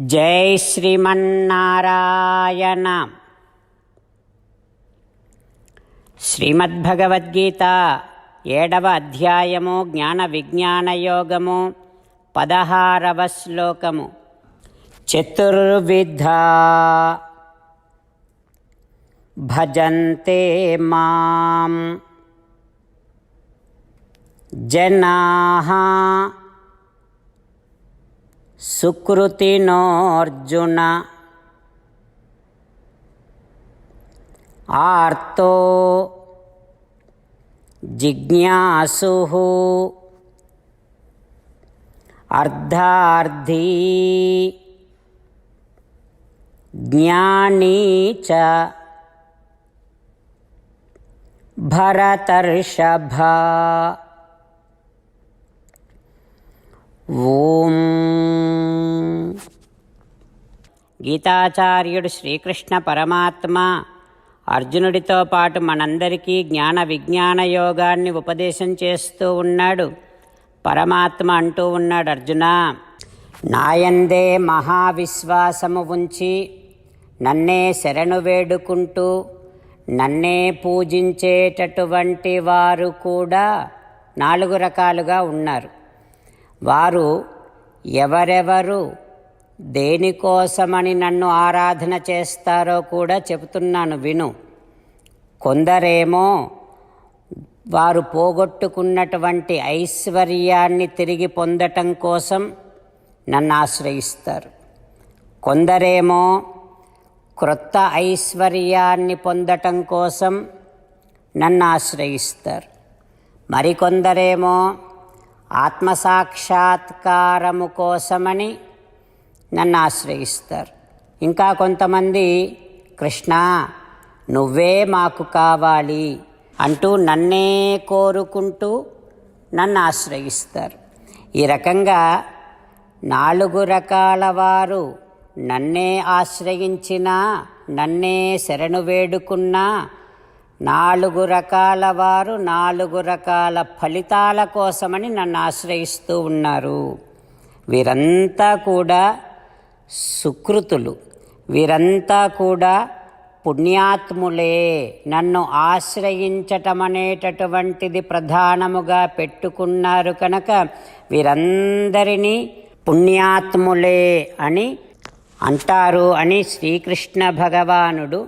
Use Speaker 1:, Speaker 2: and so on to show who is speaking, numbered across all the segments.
Speaker 1: జై శ్రీమన్నారాయణ. శ్రీమద్భగవద్గీత ఏడవ అధ్యాయము జ్ఞాన విజ్ఞాన యోగము పదహారవ శ్లోకము. చతుర్విధ భజంతే మాం జనా సుకృతినోర్జున ఆర్తో జిజ్ఞాసు అర్ధార్థీ జ్ఞానీ చ భరతర్షభ ఓం. గీతాచార్యుడు శ్రీకృష్ణ పరమాత్మ అర్జునుడితో పాటు మనందరికీ జ్ఞాన విజ్ఞాన యోగాన్ని ఉపదేశం చేస్తూ ఉన్నాడు. పరమాత్మ అంటూ ఉన్నాడు అర్జున నాయందే మహావిశ్వాసము ఉంచి నన్నే శరణు వేడుకుంటూ నన్నే పూజించేటటువంటి వారు కూడా నాలుగు రకాలుగా ఉన్నారు. వారు ఎవరెవరు దేనికోసమని నన్ను ఆరాధన చేస్తారో కూడా చెబుతున్నాను విను. కొందరేమో వారు పోగొట్టుకున్నటువంటి ఐశ్వర్యాన్ని తిరిగి పొందటం కోసం నన్ను ఆశ్రయిస్తారు. కొందరేమో క్రొత్త ఐశ్వర్యాన్ని పొందటం కోసం నన్ను ఆశ్రయిస్తారు. మరికొందరేమో ఆత్మసాక్షాత్కారము కోసమని నన్ను ఆశ్రయిస్తారు. ఇంకా కొంతమంది కృష్ణ నువ్వే మాకు కావాలి అంటూ నన్నే కోరుకుంటూ నన్ను ఆశ్రయిస్తారు. ఈ రకంగా నాలుగు రకాల వారు నన్నే ఆశ్రయించినా నన్నే శరణు వేడుకున్నా నాలుగు రకాల వారు నాలుగు రకాల ఫలితాల కోసమని నన్ను ఆశ్రయిస్తూ ఉన్నారు. వీరంతా కూడా సుకృతులు. వీరంతా కూడా పుణ్యాత్ములే. నన్ను ఆశ్రయించటం అనేటటువంటిది ప్రధానముగా పెట్టుకున్నారు కనుక వీరందరినీ పుణ్యాత్ములే అని అంటారు అని శ్రీకృష్ణ భగవానుడు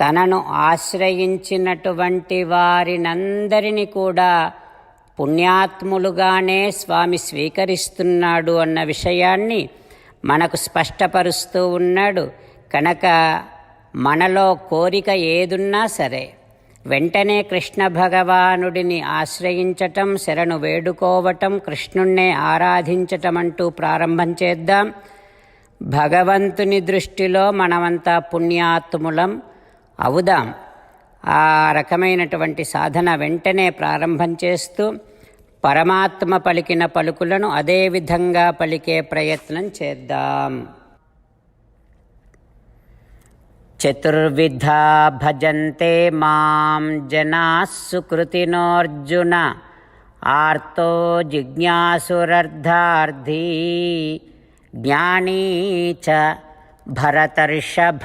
Speaker 1: తనను ఆశ్రయించినటువంటి వారినందరినీ కూడా పుణ్యాత్ములుగానే స్వామి స్వీకరిస్తున్నాడు అన్న విషయాన్ని మనకు స్పష్టపరుస్తూ ఉన్నాడు. కనుక మనలో కోరిక ఏదున్నా సరే వెంటనే కృష్ణ భగవానుడిని ఆశ్రయించటం శరణు వేడుకోవటం కృష్ణుణ్ణే ఆరాధించటం అంటూ ప్రారంభం చేద్దాం. భగవంతుని దృష్టిలో మనమంతా పుణ్యాత్ములం. అవుదాం. ఆ రకమైనటువంటి సాధన వెంటనే ప్రారంభం చేస్తూ పరమాత్మ పలికిన పలుకులను అదే విధంగా పలికే ప్రయత్నం చేద్దాం. చతుర్విధా భజంతే మాం జనా సుకృతినోర్జున ఆర్తో జిజ్ఞాసురర్ధార్థీ జ్ఞానీ చ భరతర్షభ.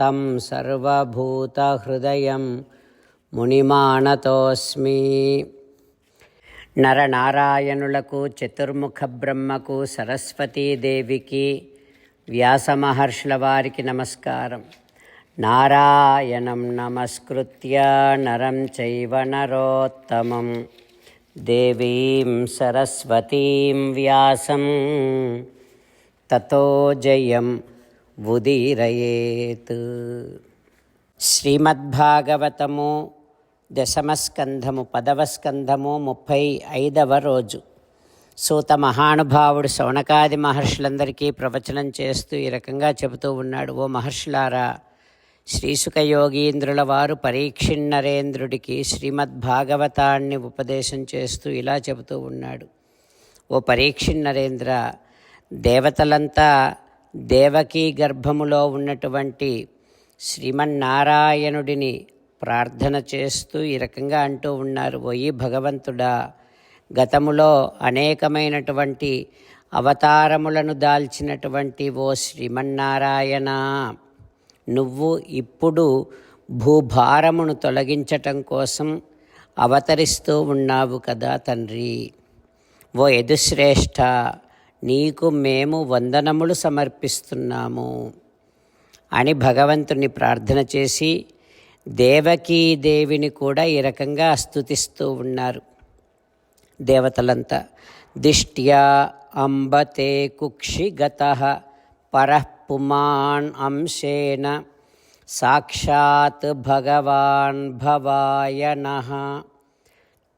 Speaker 1: తం సర్వభూతహృదయం మునిమానతోస్మి నరనారాయణులకు చతుర్ముఖ బ్రహ్మకు సరస్వతీదేవికి వ్యాసమహర్షుల వారికి నమస్కారం నారాయణం నమస్కృత్య నరం చైవ నరోత్తమం దేవీం సరస్వతీం వ్యాసం తతో జయం ఉదీరయేత్ శ్రీమద్భాగవతము దశమస్కంధము పదవ స్కంధము ముప్పై ఐదవ రోజు. సూత మహానుభావుడు శౌనకాది మహర్షులందరికీ ప్రవచనం చేస్తూ ఈ రకంగా చెబుతూ ఉన్నాడు. ఓ మహర్షులారా శ్రీసుక యోగీంద్రుల వారు పరీక్షిన్నరేంద్రుడికి శ్రీమద్భాగవతాన్ని ఉపదేశం చేస్తూ ఇలా చెబుతూ ఉన్నాడు. ఓ పరీక్షిన్నరేంద్ర దేవతలంతా దేవకీ గర్భములో ఉన్నటువంటి శ్రీమన్నారాయణుడిని ప్రార్థన చేస్తూ ఈ రకంగా అంటూ ఉన్నారు ఓయి భగవంతుడా గతములో అనేకమైనటువంటి అవతారములను దాల్చినటువంటి ఓ శ్రీమన్నారాయణ నువ్వు ఇప్పుడు భూభారమును తొలగించటం కోసం అవతరిస్తూ ఉన్నావు కదా తండ్రి. ఓ యదుశ్రేష్ఠ నీకు మేము వందనములు సమర్పిస్తున్నాము అని భగవంతుని ప్రార్థన చేసి దేవకీ దేవిని కూడా ఈ రకంగా స్థుతిస్తూ ఉన్నారు. దేవతలంతా దిష్ట్యా అంబతే కుక్షిగత గత పుమాన్ అంశేన సాక్షాత్ భగవాన్ భవాయన.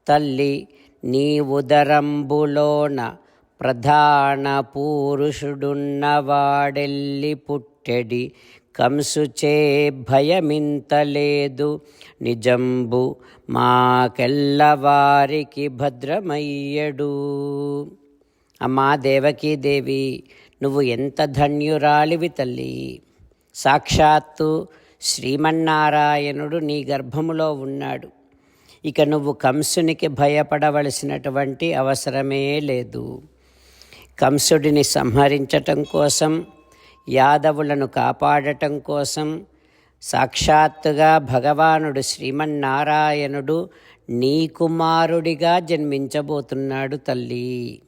Speaker 1: తల్లి నీ ఉదరంబులోన ప్రధాన పురుషుడున్నవాడెల్లి పుట్టెడి కంసుచే భయమింతలేదు. నిజంబు మాకెల్లవారికి భద్రమయ్యడు. అమ్మా దేవకీదేవి నువ్వు ఎంత ధన్యురాలివి తల్లి. సాక్షాత్తు శ్రీమన్నారాయణుడు నీ గర్భములో ఉన్నాడు. ఇక నువ్వు కంసునికి భయపడవలసినటువంటి అవసరమే లేదు. కంసుడిని సంహరించటం కోసం యాదవులను కాపాడటం కోసం సాక్షాత్తుగా భగవానుడు శ్రీమన్నారాయణుడు నీ కుమారుడిగా జన్మించబోతున్నాడు తల్లి.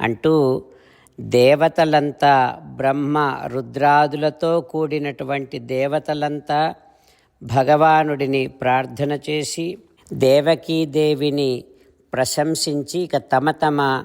Speaker 1: అంటూ దేవతలంతా బ్రహ్మ రుద్రాదులతో కూడినటువంటి దేవతలంతా భగవానుడిని ప్రార్థన చేసి దేవకీదేవిని ప్రశంసించి ఇక తమ తమ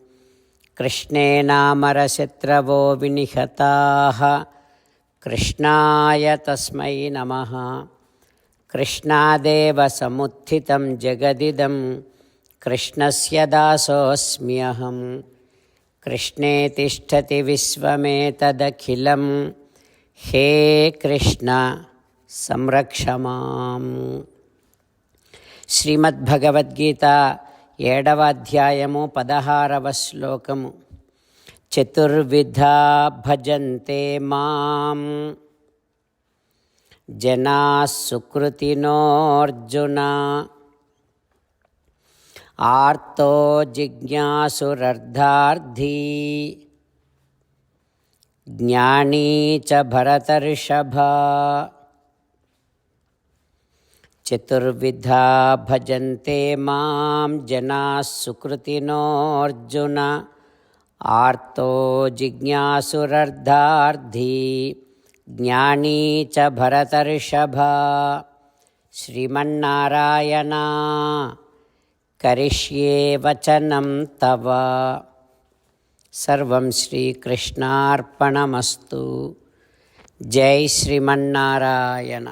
Speaker 1: कृष्णेनामरशत्रवो विनिहताः। कृष्णाय तस्मै नमः। कृष्णादेव समुत्थितं जगदिदं। कृष्णस्य दासोऽस्म्यहं। कृष्णे तिष्ठति विश्वमेतदखिलं। हे कृष्ण, संरक्ष माम्। श्रीमद्भगवद्गीता ఏడవ అధ్యాయము పదహారవ శ్లోకము. చతుర్విధ భజంతే మాం. జనా సుకృతినోర్జున. ఆర్తో జిజ్ఞాసురర్ధార్థీ. జ్ఞానీ చ భరతర్షభ. చతుర్విధా భజంతే మాం జనా సుకృతినోర్జున ఆర్తో జిజ్ఞాసురర్ధార్థీ జ్ఞానీ చ భరతర్షభ శ్రీమన్నారాయణ కరిష్యే వచనం తవ సర్వం శ్రీకృష్ణార్పణమస్తు జై శ్రీమన్నారాయణ